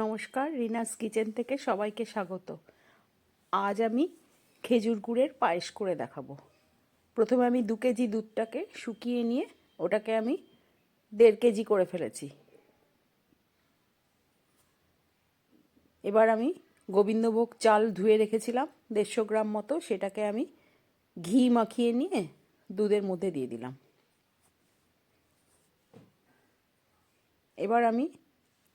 নমস্কার, রিনাস কিচেন থেকে সবাইকে স্বাগত। আজ আমি খেজুর গুড়ের পায়েস করে দেখাবো। প্রথমে আমি দু কেজি দুধটাকে শুকিয়ে নিয়ে ওটাকে আমি দেড় কেজি করে ফেলেছি। এবার আমি গোবিন্দভোগ চাল ধুয়ে রেখেছিলাম, দেড়শো গ্রাম মতো, সেটাকে আমি ঘি মাখিয়ে নিয়ে দুধের মধ্যে দিয়ে দিলাম। এবার আমি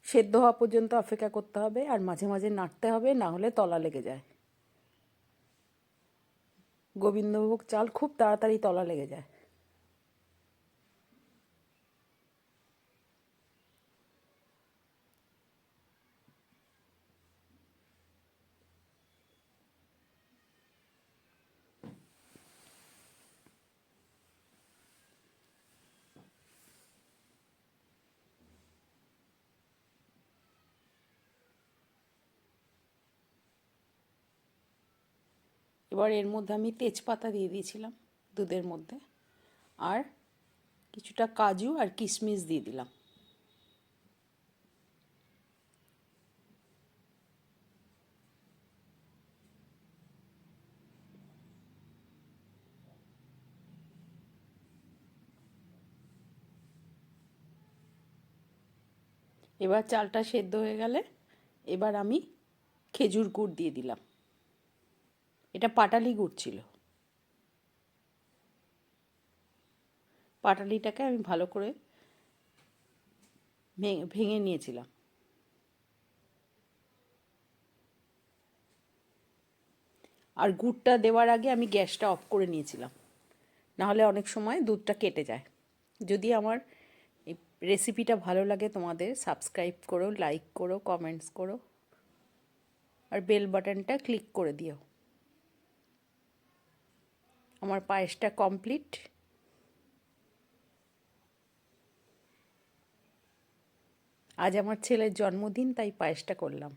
সেদ্ধ হওয়া পর্যন্ত অপেক্ষা করতে হবে আর মাঝে মাঝে নাড়তে হবে, না হলে তলা লেগে যায়। গোবিন্দভোগ চাল খুব তাড়াতাড়ি তলা লেগে যায়। এবার এর মধ্যে আমি তেজপাতা দিয়ে দিয়েছিলাম দুধের মধ্যে। আর কিছুটা কাজু আর কিশমিশ দিয়ে দিলাম। এবার চালটা সেদ্ধ হয়ে গেলে এবার আমি খেজুর গুড় দিয়ে দিলাম। এটা পাটালি গুড় ছিল পাটালিটাকে আমি ভালো করে ভেঙে নিয়েছিলাম। আর গুড়টা দেওয়ার আগে আমি গ্যাসটা অফ করে নিয়েছিলাম। নাহলে অনেক সময় দুধটা কেটে যায়। যদি আমার এই রেসিপিটা ভালো লাগে তোমাদের, সাবস্ক্রাইব করো, লাইক করো, কমেন্টস করো। আর বেল বাটনটা ক্লিক করে দিও। আমার পায়েসটা কমপ্লিট আজ আমার ছেলের জন্মদিন তাই পায়েসটা করলাম।